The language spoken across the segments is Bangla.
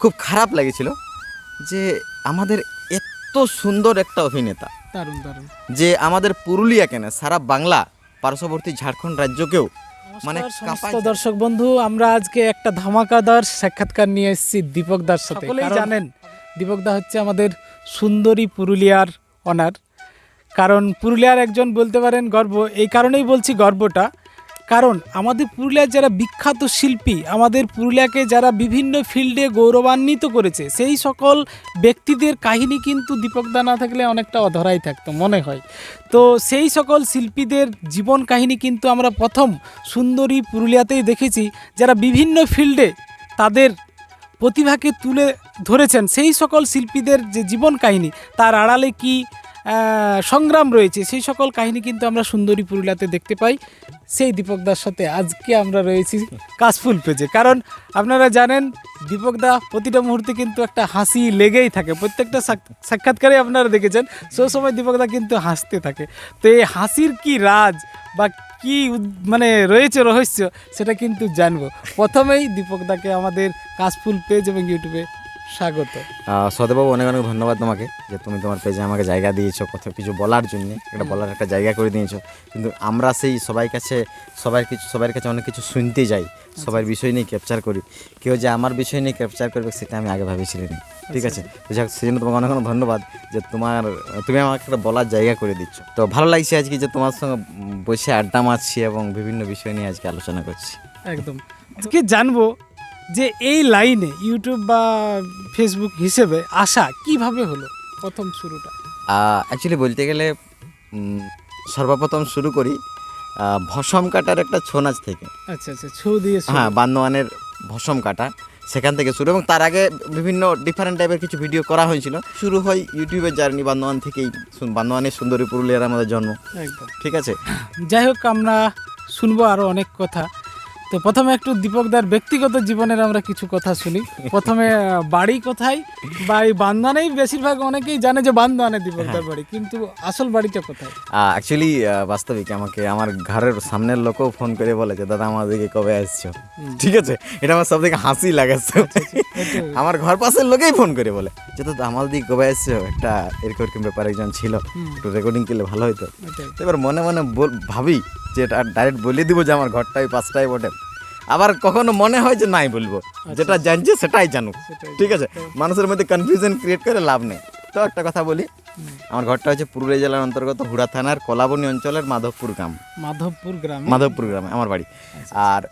খুব খারাপ লেগেছিল যে আমাদের এত সুন্দর একটা অভিনেতা। দারুণ দারুণ। যে আমাদের পুরুলিয়া কেন সারা বাংলা পার্শ্ববর্তী ঝাড়খণ্ড রাজ্যকেও মানে দর্শক বন্ধু আমরা আজকে একটা ধামাকাদার সাক্ষাৎকার নিয়ে এসেছি দীপক দার সাথে। জানেন। দীপক দা হচ্ছে আমাদের সুন্দরী পুরুলিয়ার অনার কারণ পুরুলিয়ার একজন বলতে পারেন গর্ব এই কারণেই বলছি গর্বটা। কারণ আমাদের পুরুলিয়ার যারা বিখ্যাত শিল্পী, আমাদের পুরুলিয়াকে যারা বিভিন্ন ফিল্ডে গৌরবান্বিত করেছে, সেই সকল ব্যক্তিদের কাহিনী কিন্তু দীপক দা না থাকলে অনেকটা অধরাই থাকতো মনে হয়। তো সেই সকল শিল্পীদের জীবন কাহিনী কিন্তু আমরা প্রথম সুন্দরী পুরুলিয়াতেই দেখেছি, যারা বিভিন্ন ফিল্ডে তাদের প্রতিভাকে তুলে ধরেছেন। সেই সকল শিল্পীদের যে জীবন কাহিনী, তার আড়ালে কি সংগ্রাম রয়েছে। সেই সকল কাহিনী কিন্তু আমরা সুন্দরী পুরুলিয়াতে দেখতে পাই। সেই দীপক দীপকদার সাথে আজকে আমরা রয়েছি কাশফুল পেজে। কারণ আপনারা জানেন দীপকদা প্রতিটা মুহূর্তে কিন্তু একটা হাসি লেগেই থাকে। প্রত্যেকটা সাক- সাক্ষাৎকারে আপনারা দেখেছেন সেই সময় দীপকদা কিন্তু হাসতে থাকে। তো এই হাসির কি রাজ বা কি মানে রয়েছে রহস্য, সেটা কিন্তু জানব। প্রথমেই দীপকদাকে আমাদের কাশফুল পেজ এবং ইউটিউবে স্বাগত। সদেবাবু অনেক অনেক ধন্যবাদ তোমাকে যে তুমি তোমার পেজে আমাকে জায়গা দিয়েছ কথা কিছু বলার জন্য। একটা বলার একটা জায়গা করে দিয়েছ। কিন্তু আমরা সেই সবাই কাছে সবার কিছু সবার কাছে অনেক কিছু শুনতে যাই সবার বিষয় নিয়ে ক্যাপচার করি। কেউ যে আমার বিষয় নিয়ে ক্যাপচার করবে সেটা আমি আগে ভাবেছিলাম ঠিক আছে? তো যাক সেই জন্য তোমাকে অনেক অনেক ধন্যবাদ যে তোমার তুমি আমাকে একটা বলার জায়গা করে দিচ্ছ। তো ভালো লাগছে আজকে যে তোমার সঙ্গে বসে আড্ডা মারছি এবং বিভিন্ন বিষয় নিয়ে আজকে আলোচনা করছি। একদম। আজকে জানব যে এই লাইনে ইউটিউব বা ফেসবুক হিসেবে আসা কীভাবে হলো প্রথম শুরুটা? অ্যাকচুয়ালি বলতে গেলে সর্বপ্রথম শুরু করি ভসম কাটার একটা ছৌ নাচ থেকে। আচ্ছা আচ্ছা ছৌ দিয়ে হ্যাঁ বান্দোয়ানের ভসম কাটা সেখান থেকে শুরু এবং তার আগে বিভিন্ন ডিফারেন্ট টাইপের কিছু ভিডিও করা হয়েছিল। শুরু হয় ইউটিউবের জার্নি বান্দোয়ান থেকেই বান্দোয়ানের সুন্দরী পুরুলিয়ার আমাদের জন্ম। একদম। ঠিক আছে? যাই হোক আমরা শুনব আরও অনেক কথা। তো প্রথমে একটু দীপকদার ব্যক্তিগত জীবনের আমরা কিছু কথা শুনি। প্রথমে বাড়ি কোথায়? বা এই বান্দানেই বেশিরভাগ অনেকেই জানে যে বান্দানে দীপকদার বাড়ি কিন্তু আসল বাড়িটা কোথায়? অ্যাকচুয়ালি বাস্তবিক আমাকে আমার ঘরের সামনের লোকও ফোন করে বলে যে দাদা আমাদেরকে কবে আসছো? ঠিক আছে? এটা আমার সব থেকে হাসি লাগাচ্ছে এটাই। আমার ঘর পাশের লোকেই ফোন করে বলে যে দাদা আমাদের দিকে কবে আসছো? একটা এরকম ব্যাপার একজন ছিল একটু রেকর্ডিং করলে ভালো হতো এবার মনে মনে ভাবি যে এটা ডাইরেক্ট বলে দিব যে আমার ঘরটা ওই পাঁচটায় বটে। আবার কখনো মনে হয় যে নাই বলব যেটা জানছে সেটাই জানুক। ঠিক আছে? মানুষের মধ্যে কনফিউশন ক্রিয়েট করে লাভ নেই। তো একটা কথা বলি আমার ঘরটা হচ্ছে পুরুলিয়া জেলার অন্তর্গত হুড়া থানার কলাবনী অঞ্চলের মাধবপুর গ্রাম। মাধবপুর গ্রাম? মাধবপুর গ্রামে আমার বাড়ি। আর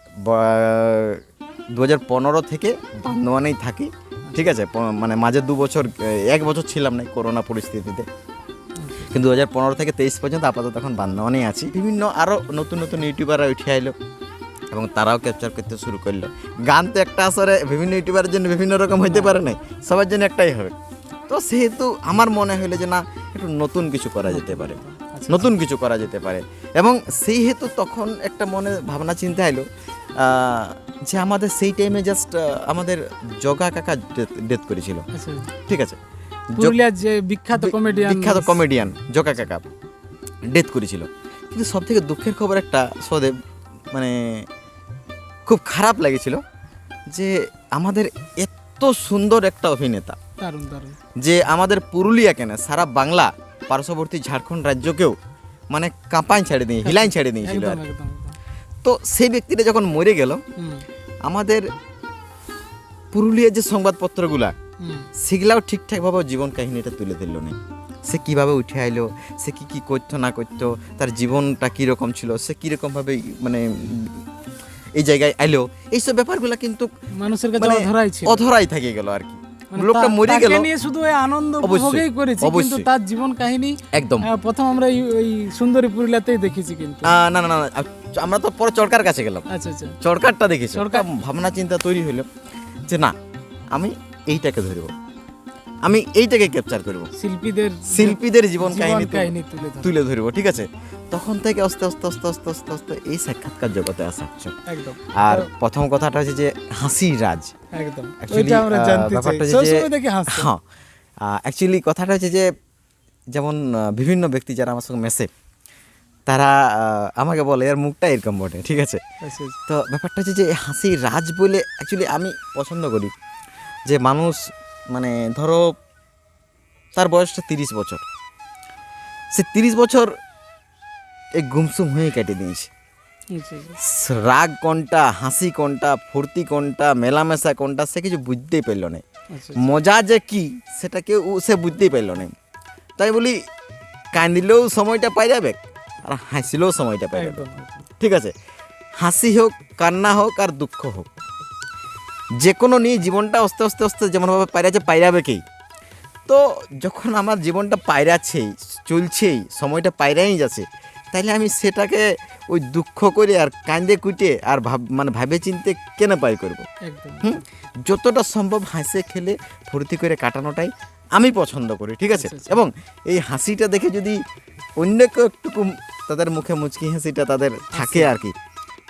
দু হাজার পনেরো থেকে বান্দোয়ানেই থাকি। ঠিক আছে? মানে মাঝে দু বছর এক বছর ছিলাম না করোনা পরিস্থিতিতে। কিন্তু দু হাজার পনেরো থেকে তেইশ পর্যন্ত আপাতত এখন বান্দোয়ানেই আছি। বিভিন্ন আরও নতুন নতুন ইউটিউবাররা উঠে আইলো এবং তারাও ক্যাপচার করতে শুরু করল। গান তো একটা আসরে বিভিন্ন ইউটিউবারের জন্য বিভিন্ন রকম হইতে পারে নাই সবার জন্য একটাই হবে। তো সেহেতু আমার মনে হলো যে না একটু নতুন কিছু করা যেতে পারে। আচ্ছা, নতুন কিছু করা যেতে পারে। এবং সেই হেতু তখন একটা মনে ভাবনা চিন্তা এলো যে আমাদের সেই টাইমে জাস্ট আমাদের জগা কাকা ডেথ করেছিল। আচ্ছা। ঠিক আছে? পুরুলিয়ার যে বিখ্যাত কমেডিয়ান বিখ্যাত কমেডিয়ান জগা কাকা ডেথ করেছিল। কিন্তু সব থেকে দুঃখের খবর একটা সদেব মানে খুব খারাপ লেগেছিল যে আমাদের এত সুন্দর একটা অভিনেতা দারুণ দারুণ। যে আমাদের পুরুলিয়া কেন সারা বাংলা পার্শ্ববর্তী ঝাড়খণ্ড রাজ্যকেও মানে কাঁপাই ছেড়ে দিয়ে হিলাইন ছেড়ে দিয়েছিল আর। তো সেই ব্যক্তিটা যখন মরে গেল আমাদের পুরুলিয়ার যে সংবাদপত্রগুলা সেগুলাও ঠিকঠাকভাবে জীবন কাহিনীটা তুলে ধরলো না। সে কীভাবে উঠে আইলো সে কি কি করতো না করতো তার জীবনটা কীরকম ছিল সে কীরকমভাবে মানে এই জায়গায় আইলো এইসব ব্যাপারগুলো কিন্তু মানুষের কাছে মানে অধরাই ছিল। অধরাই থেকে গেল আর কি। মানে লোকটা মরে গেল। নিয়ে শুধু আনন্দ উপভোগই করেছি কিন্তু তার জীবন কাহিনী একদম। প্রথম আমরা এই- ওই সুন্দরী পুরুলিয়াতেই দেখেছি কিন্তু। না না না আমরা তো পরে চরকার কাছে গেলাম। আচ্ছা আচ্ছা। চরকারটা দেখেছি। চরকার। ভাবনা চিন্তা তৈরি হলো যে না আমি এইটাকে ধরব। আমি এইটাকে ক্যাপচার করব। শিল্পীদের শিল্পীদের জীবন কাহিনী তুলে- ধরবো। ঠিক আছে? তখন থেকে আস্তে আস্তে আস্তে আস্তে আস্তে আস্তে এই সাক্ষাৎকার জগতে আসা একদম। আর প্রথম কথাটা হচ্ছে যে হাসি রাজ। একদম। ব্যাপারটা হচ্ছে হ্যাঁ। অ্যাকচুয়ালি কথাটা হচ্ছে যে যেমন বিভিন্ন ব্যক্তি যারা আমার সঙ্গে মেসে তারা আমাকে বলে এর মুখটা এরকম বটে ঠিক আছে? আচ্ছা, আচ্ছা। তো ব্যাপারটা হচ্ছে যে হাসি রাজ বলে অ্যাকচুয়ালি আমি পছন্দ করি। যে মানুষ মানে ধরো তার বয়সটা তিরিশ বছর। সে তিরিশ বছর এই গুমসুম হয়ে কেটে দিয়েছে। আচ্ছা, আচ্ছা। রাগ কোনটা হাসি কোনটা ফুর্তি কোনটা মেলামেশা কোনটা সে কিছু বুঝতেই পারল না। আচ্ছা, মজা যে কি সেটা কেউ সে বুঝতেই পারল না। তাই বলি কান্দিলেও সময়টা পাই যাবে আর হাসিলেও সময়টা পাই যাবে। ঠিক আছে? হাসি হোক কান্না হোক আর দুঃখ হোক। যে কোনো নিয়ে জীবনটা আস্তে আস্তে আস্তে যেমনভাবে পাইরাছে পাইরাবে কি? তো যখন আমার জীবনটা পাইরাছেই চলছেই সময়টা পাইরাই যাচ্ছে তাইলে আমি সেটাকে ওই দুঃখ করে আর কান্দে কুটে আর ভাব মানে ভাবে চিনতে কেন পাই করব? হুম? যতটা সম্ভব হাসে খেলে ফুর্তি করে কাটানোটাই আমি পছন্দ করি ঠিক আছে? আচ্ছা, আচ্ছা। এবং এই হাসিটা দেখে যদি অন্য কেউ একটুকু তাদের মুখে মুচকি হাসিটা তাদের থাকে আর কি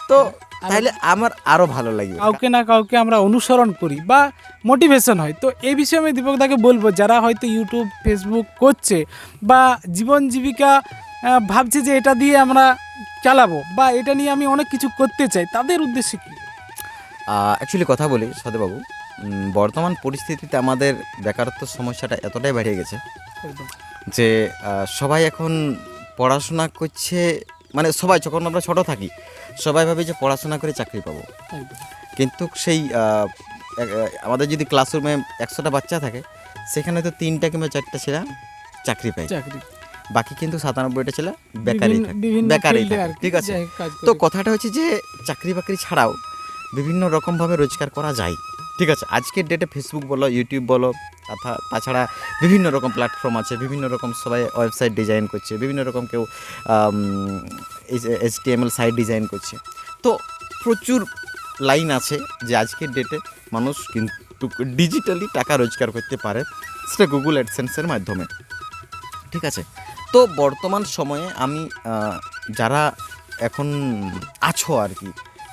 তো তাহলে আমার আরও ভালো লাগবে। কাউকে না কাউকে আমরা অনুসরণ করি বা মোটিভেশন হয়। তো এই বিষয়ে আমি দীপকদাকে বলব যারা হয়তো ইউটিউব ফেসবুক করছে বা জীবন জীবিকা ভাবছে যে এটা দিয়ে আমরা চালাবো বা এটা নিয়ে আমি অনেক কিছু করতে চাই তাদের উদ্দেশ্যে কি? অ্যাকচুয়ালি কথা বলি সদেবাবু। বর্তমান পরিস্থিতিতে আমাদের বেকারত্ব সমস্যাটা এতটাই বেড়ে গেছে যে সবাই এখন পড়াশোনা করছে মানে সবাই যখন আমরা ছোট থাকি সবাই ভাবে যে পড়াশোনা করে চাকরি পাবো। কিন্তু সেই আমাদের যদি ক্লাসরুমে একশোটা বাচ্চা থাকে সেখানে তো তিনটা কিংবা চারটা ছেলে চাকরি পায়। চাকরি। বাকি কিন্তু সাতানব্বইটা ছেলে বেকারি বেকারি থাকে। বিভিন্ন বেকারই থাকে ঠিক আছে? তো কথাটা হচ্ছে যে চাকরি বাকরি ছাড়াও বিভিন্ন রকমভাবে রোজগার করা যায়। ঠিক আছে, আজকের ডেটে ফেসবুক বলো ইউটিউব বলো তাছাড়া বিভিন্ন রকম প্ল্যাটফর্ম আছে, বিভিন্ন রকম সবাই ওয়েবসাইট ডিজাইন করছে, বিভিন্ন রকম কেউ H T M L site design করছে। তো প্রচুর লাইন আছে যে আজকের ডেটে মানুষ কিন্তু ডিজিটালি টাকা রোজগার করতে পারে, সেটা গুগল অ্যাডসেন্সের মাধ্যমে। ঠিক আছে, তো বর্তমান সময়ে আমি যারা এখন আছো আর কি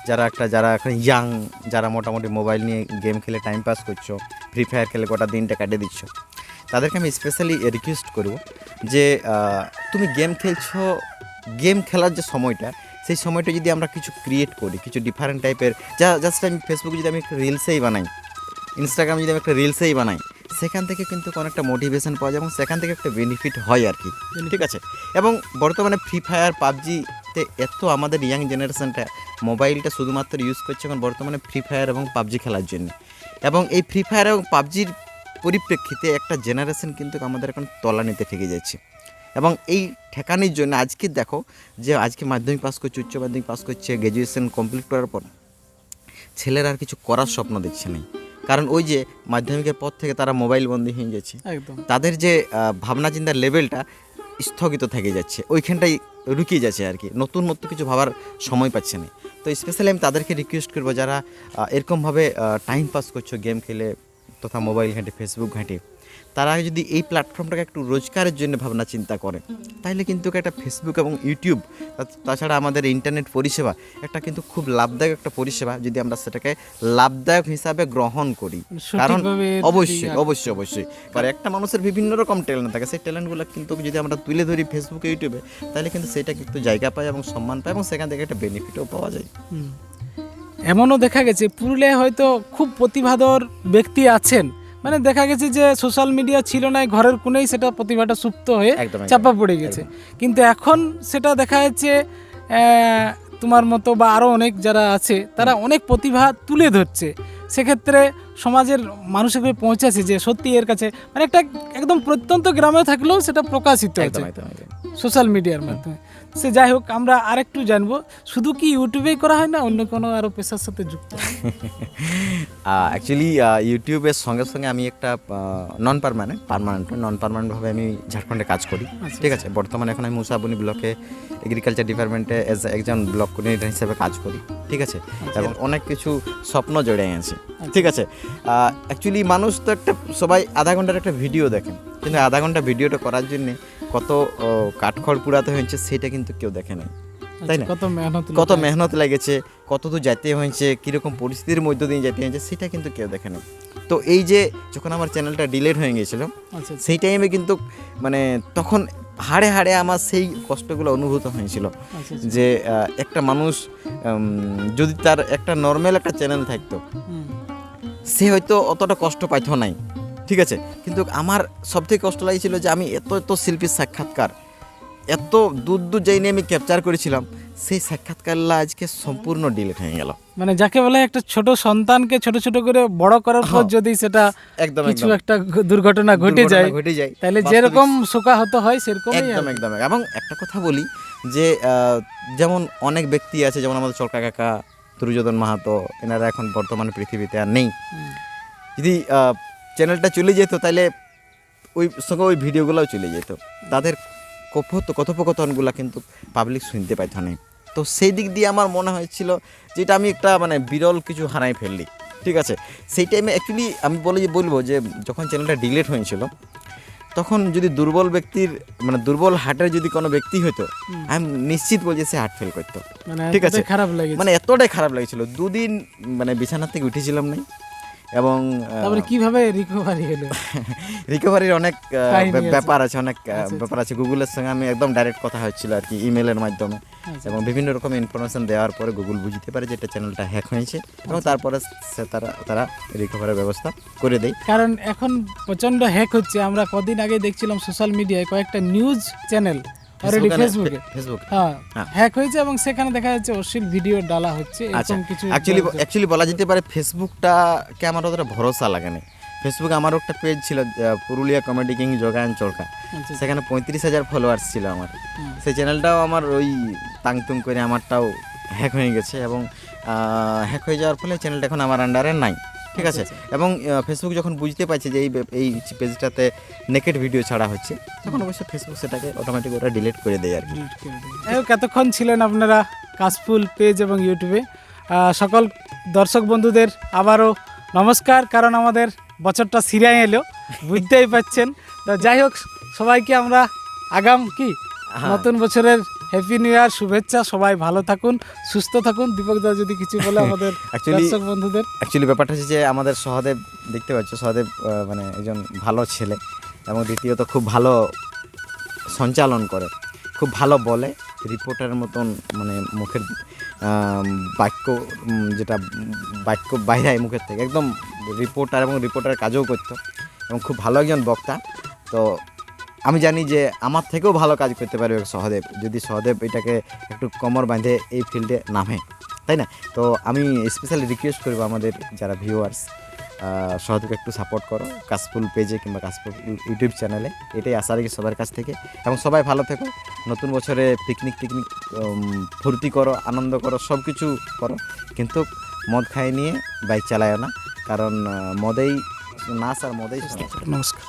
যারা একটা, যারা এখন ইয়াং যারা মোটামুটি মোবাইল নিয়ে গেম খেলে টাইম পাস করছ ফ্রি ফায়ার খেলে গোটা দিনটা কাটিয়ে দিচ্ছ, তাদেরকে আমি স্পেশালি রিকোয়েস্ট করব যে তুমি গেম খেলছো গেম খেলার যে সময়টা, সেই সময়টা যদি আমরা কিছু ক্রিয়েট করি, কিছু ডিফারেন্ট টাইপের যা জাস্ট আমি ফেসবুকে যদি আমি একটা রিলসেই বানাই ইনস্টাগ্রামে যদি আমি একটা রিলসেই বানাই সেখান থেকে কিন্তু অনেকটা মোটিভেশন পাওয়া যায় এবং সেখান থেকে একটা বেনিফিট হয় আর কি। ঠিক আছে? এবং বর্তমানে ফ্রি ফায়ার পাবজিতে এত আমাদের ইয়াং জেনারেশনটা মোবাইলটা শুধুমাত্র ইউজ করছে এখন বর্তমানে ফ্রি ফায়ার এবং পাবজি খেলার জন্য। এবং এই ফ্রি ফায়ার এবং পাবজির পরিপ্রেক্ষিতে একটা জেনারেশন কিন্তু আমাদের এখন তলানিতে ঠেকে যাচ্ছে। এবং এই ঠেকানির জন্য আজকে দেখো যে আজকে মাধ্যমিক পাস করছে উচ্চ মাধ্যমিক পাস করছে গ্র্যাজুয়েশন কমপ্লিট করার পর ছেলেরা আর কিছু করার স্বপ্ন দেখছে না কারণ ওই যে মাধ্যমিকের পর থেকে তারা মোবাইল বন্দি হয়ে যাচ্ছে একদম। তাদের যে ভাবনা চিন্তার লেভেলটা স্থগিত থেকে যাচ্ছে। ওইখানটাই রুকিয়ে যাচ্ছে আর কি। নতুন নতুন কিছু ভাবার সময় পাচ্ছে না। তো স্পেশালি আমি তাদেরকে রিকোয়েস্ট করব যারা এরকমভাবে টাইম পাস করছ গেম খেলে তথা মোবাইল ঘাঁটে ফেসবুক ঘাঁটে তারা যদি এই প্ল্যাটফর্মটাকে একটু রোজগারের জন্য ভাবনা চিন্তা করে তাহলে কিন্তু একটা ফেসবুক এবং ইউটিউব তাছাড়া আমাদের ইন্টারনেট পরিষেবা একটা কিন্তু খুব লাভদায়ক একটা পরিষেবা যদি আমরা সেটাকে লাভদায়ক হিসাবে গ্রহণ করি। কারণ অবশ্যই অবশ্যই অবশ্যই। আর একটা মানুষের বিভিন্ন রকম ট্যালেন্ট থাকে সেই ট্যালেন্টগুলো কিন্তু যদি আমরা তুলে ধরি ফেসবুকে ইউটিউবে তাহলে কিন্তু সেটা কিন্তু জায়গা পায় এবং সম্মান পায় এবং সেখান থেকে একটা বেনিফিটও পাওয়া যায়। এমনও দেখা গেছে পুরুলিয়ায় হয়তো খুব প্রতিভাধর ব্যক্তি আছেন মানে দেখা গেছে যে সোশ্যাল মিডিয়া ছিল না ঘরের কোণেই সেটা প্রতিভাটা সুপ্ত হয়ে চাপা পড়ে গেছে। কিন্তু এখন সেটা দেখা যাচ্ছে তোমার মতো বা আরও অনেক যারা আছে তারা অনেক প্রতিভা তুলে ধরছে। সেক্ষেত্রে সমাজের মানুষের কাছে পৌঁছাচ্ছে যে সত্যি এর কাছে মানে একটা একদম প্রত্যন্ত গ্রামে থাকলেও সেটা প্রকাশিত হয়েছে। সোশ্যাল মিডিয়ার মাধ্যমে। সে যাই হোক আমরা আরেকটু জানব শুধু কি ইউটিউবেই করা হয় না অন্য কোনো আরও পেশার সাথে যুক্ত? অ্যাকচুয়ালি ইউটিউবের সঙ্গে সঙ্গে আমি একটা নন পারমানেন্ট পারমানেন্ট নন পারমানেন্টভাবে আমি ঝাড়খণ্ডে কাজ করি। আচ্ছা, ঠিক আছে? বর্তমানে এখন আমি মুসাবনি ব্লকে এগ্রিকালচার ডিপার্টমেন্টে এজ একজন ব্লক কোঅর্ডিনেটর হিসেবে কাজ করি। ঠিক আছে? এবং অনেক কিছু স্বপ্ন জড়ে আছে। ঠিক আছে? অ্যাকচুয়ালি মানুষ তো একটা সবাই আধা ঘণ্টার একটা ভিডিও দেখেন। কিন্তু আধা ঘণ্টা ভিডিওটা করার জন্য কত কাঠখড় পুরাতে হয়েছে সেটা কিন্তু কেউ দেখে নাই। তাই না? কত মেহনত কত মেহনত লেগেছে কত দূর যেতে হয়েছে কীরকম পরিস্থিতির মধ্য দিয়ে যেতে হয়েছে সেটা কিন্তু কেউ দেখে না তো এই যে যখন আমার চ্যানেলটা ডিলেট হয়ে গিয়েছিল আচ্ছা সেই টাইমে কিন্তু মানে তখন হাড়ে হাড়ে আমার সেই কষ্টগুলো অনুভূত হয়েছিল। আচ্ছা যে একটা মানুষ যদি তার একটা নর্মাল একটা চ্যানেল থাকতো সে হয়তো অতটা কষ্ট পাইতো নাই। ঠিক আছে? কিন্তু আমার সবথেকে কষ্ট লাগছিল যে আমি এত এত শিল্পীর সাক্ষাৎকার এত দূর দূর যাই নিয়ে আমি ক্যাপচার করেছিলাম সেই সাক্ষাৎকারগুলো আজকে সম্পূর্ণ ডিলিট হয়ে গেল। মানে যাকে বলে একটা ছোট সন্তানকে ছোট ছোট করে বড় করার পর যদি সেটা একদম কিছু একটা দুর্ঘটনা ঘটে যায় ঘটে যায় তাহলে যেরকম শোকাহত হয় সেরকমই একদম একদম। এবং একটা কথা বলি যে যেমন অনেক ব্যক্তি আছে যেমন আমাদের চরকা কাকা দুর্যোধন মাহাতো এনারা এখন বর্তমানে পৃথিবীতে আর নেই। যদি চ্যানেলটা চলে যেত তাহলে ওই সঙ্গে ওই ভিডিওগুলোও চলে যেত। তাদের কথ কথোপকথনগুলো কিন্তু পাবলিক শুনতে পাইত না। তো সেই দিক দিয়ে আমার মনে হয়েছিল যেটা আমি একটা মানে বিরল কিছু হারাই ফেললি ঠিক আছে? সেই টাইমে অ্যাকচুয়ালি আমি বলে যে বলব যে যখন চ্যানেলটা ডিলিট হয়েছিল তখন যদি দুর্বল ব্যক্তির মানে দুর্বল হার্টের যদি কোনো ব্যক্তি হতো আমি নিশ্চিত বলছি সে হার্ট ফেল করতো মানে ঠিক আছে। খারাপ লাগে মানে এতটাই খারাপ লাগছিল। দুদিন মানে বিছানা থেকে উঠেছিলাম নাই এবং তারপরে কীভাবে রিকভারি হলো? রিকভারির অনেক ব্যাপ- আছে। ব্যাপার আছে অনেক আচ্ছা, ব্যাপার আছে। গুগলের সঙ্গে আমি একদম ডাইরেক্ট কথা হচ্ছিল আর কি ইমেলের মাধ্যমে। আচ্ছা। এবং বিভিন্ন রকম ইনফরমেশন দেওয়ার পরে গুগল বুঝতে পারে যে এটা চ্যানেলটা হ্যাক হয়েছে এবং তারপরে সে তারা তারা রিকভারের ব্যবস্থা করে দেয়। কারণ এখন প্রচণ্ড হ্যাক হচ্ছে। আমরা কদিন আগে দেখছিলাম সোশ্যাল মিডিয়ায় কয়েকটা নিউজ চ্যানেল অলরেডি ফেসবুকে ফেসবুক হ্যাঁ হ্যাঁ। হ্যাক হয়েছে এবং সেখানে দেখা যাচ্ছে অশ্লীল ভিডিও ডালা হচ্ছে আচ্ছা এরকম কিছু অ্যাকচুয়ালি অ্যাকচুয়ালি বলা যেতে পারে ফেসবুকটাকে আমার অতটা ভরসা লাগে না। ফেসবুকে আমারও একটা পেজ ছিল পুরুলিয়া কমেডি কিং যোগায়ন চরকা আচ্ছা, সেখানে পঁয়ত্রিশ হাজার ফলোয়ার্স ছিল আমার। সেই চ্যানেলটাও আমার ওই তাংতুং করে আমারটাও হ্যাক হয়ে গেছে এবং হ্যাক হয়ে যাওয়ার ফলে চ্যানেলটা এখন আমার আন্ডারে নাই। ঠিক আছে? এবং ফেসবুক যখন বুঝতে পারছে যে এই এই পেজটাতে নেকেট ভিডিও ছাড়া হচ্ছে তখন অবশ্যই ফেসবুক সেটাকে অটোমেটিক ওরা ডিলিট করে দেয় আর কি। এতক্ষণ ছিলেন আপনারা কাশফুল পেজ এবং ইউটিউবে সকল দর্শক বন্ধুদের আবারও নমস্কার কারণ আমাদের বছরটা সিরিয়ায় এলো বুঝতেই পাচ্ছেন তো যাই হোক সবাইকে আমরা আগাম কি? হ্যাঁ। নতুন বছরের হ্যাপি নিউ ইয়ার শুভেচ্ছা সবাই ভালো থাকুন সুস্থ থাকুন। দীপক দা যদি কিছু বলে আমাদের দর্শক বন্ধুদের। অ্যাকচুয়ালি ব্যাপারটা হচ্ছে যে আমাদের সহদেব দেখতে পাচ্ছ সহদেব মানে একজন ভালো ছেলে এবং দ্বিতীয়ত খুব ভালো সঞ্চালন করে খুব ভালো বলে রিপোর্টারের মতন মানে মুখের বাক্য যেটা বাক্য বাইরে মুখের থেকে একদম রিপোর্টার এবং রিপোর্টারের কাজও করতো এবং খুব ভালো একজন বক্তা। তো আমি জানি যে আমার থেকেও ভালো কাজ করতে পারবে সহদেব যদি সহদেব এটাকে একটু কমর বাঁধে এই ফিল্ডে নামে তাই না? তো আমি স্পেশালি রিকোয়েস্ট করব আমাদের যারা ভিউয়ার্স সহদেবকে একটু সাপোর্ট করো কাশফুল পেজে কিংবা কাশফুল ইউটিউব চ্যানেলে এটাই আশা রাখি সবার কাছ থেকে। এবং সবাই ভালো থেকো নতুন বছরে পিকনিক টিকনিক ফুর্তি করো আনন্দ করো সব কিছু করো কিন্তু মদ খাই নিয়ে বাইক চালায় না কারণ মদেই নাচ আর মদেই নমস্কার।